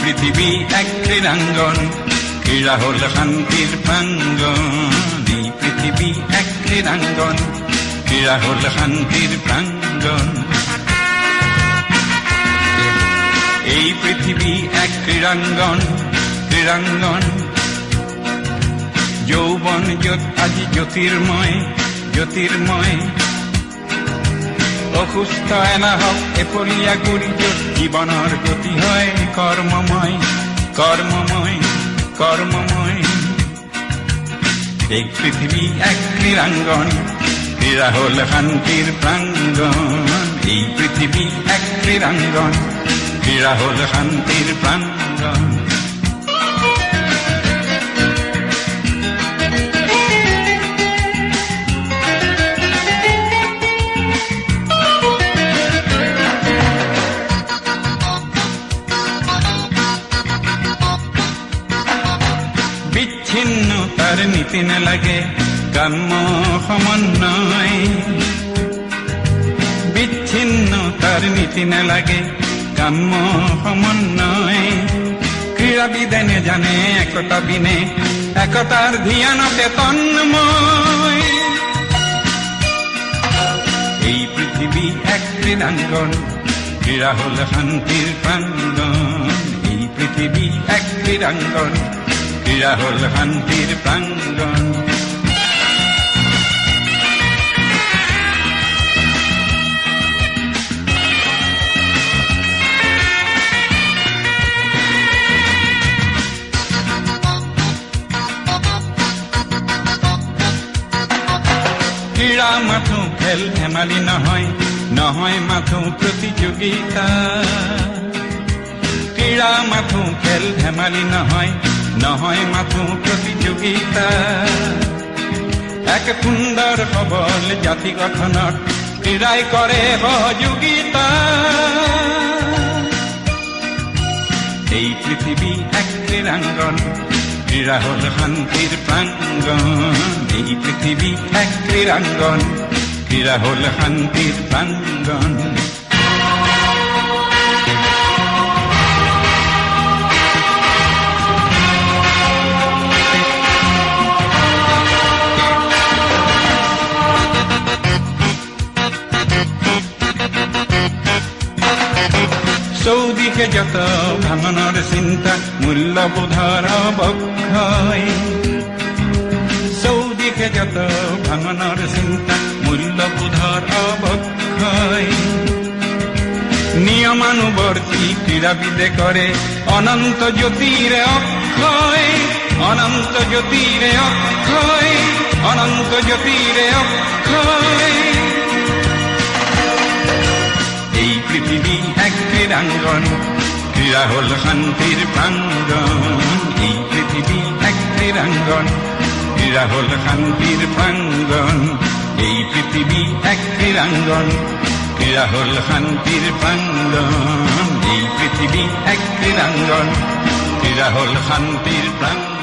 পৃথিবী এক ক্রীড়াঙ্গন, ক্রীড়া হল শান্তির প্রাঙ্গন এই পৃথিবী এক ক্রীড়াঙ্গন, ক্রীড়া হল শান্তির প্রাঙ্গন এই পৃথিবী এক ক্রীড়াঙ্গন ক্রীড়াঙ্গন। যৌবন আজি জ্যোতির্ময় জ্যোতির্ময়। অসুস্থ এনাহক এপলীয়া গুৰি য'ত জীৱনৰ গতি হয় কৰ্মময় কৰ্মময় কৰ্মময় এই পৃথিৱী এক ক্ৰীড়াঙ্গন ক্ৰীড়া হ'ল শান্তিৰ প্ৰাংগন এই পৃথিৱী এক ক্ৰীড়াঙ্গন ক্ৰীড়া হ'ল শান্তিৰ প্ৰাংগন বিচ্ছিন্ন তার নীতি না লাগে কাম্য সমন্বয় বিচ্ছিন্ন তার নীতি না লাগে কাম্য সমন্বয় ক্রীড়াবিদেনে জানে একতা বিনে, একতার ধিয়ানতে তন্ময় এই পৃথিবী এক ক্রীড়াঙ্গন, ক্রীড়া হল শান্তির প্রাঙ্গন এই পৃথিবী এক ক্রীড়াঙ্গন ক্রীড়া হল শান্তির প্রাঙ্গন ক্ৰীড়া মাথো খেল ধেমালি নহয় নহয় মাথো প্ৰতিযোগিতা ক্ৰীড়া মাথো খেল ধেমালি নহয় নহয় মাথো প্ৰতিযোগিতা এক সুন্দৰ সবল জাতি গঠনত ক্ৰীড়াই কৰে সহযোগিতা। এই পৃথিৱী এক ক্ৰীড়াঙ্গন ক্রীড়া হল শান্তির প্রাঙ্গন এই পৃথিবী এক ক্রীড়াঙ্গন, ক্রীড়া হল শান্তির প্রাঙ্গন চৌদিকে যত ভাঙনের চিন্তা মূল্যবোধর অবক্ষয় চৌদিকে যত ভাঙনের চিন্তা মূল্যবোধর অবক্ষয় নিয়মানুবর্তী ক্রীড়াবিদে করে অনন্ত জ্যোতিরে অক্ষয় অনন্ত জ্যোতিরে অক্ষয় অনন্ত জ্যোতিরে অক্ষয় ক্রীড়াঙ্গন ক্রীড়া হল শান্তির প্রাঙ্গন এই পৃথিবী এক ক্রীড়াঙ্গন, ক্রীড়া হল শান্তির প্রাঙ্গন এই পৃথিবী এক ক্রীড়াঙ্গন, ক্রীড়া হল শান্তির প্রাঙ্গন এই পৃথিবী এক ক্রীড়াঙ্গন, ক্রীড়া হল শান্তির প্রাঙ্গন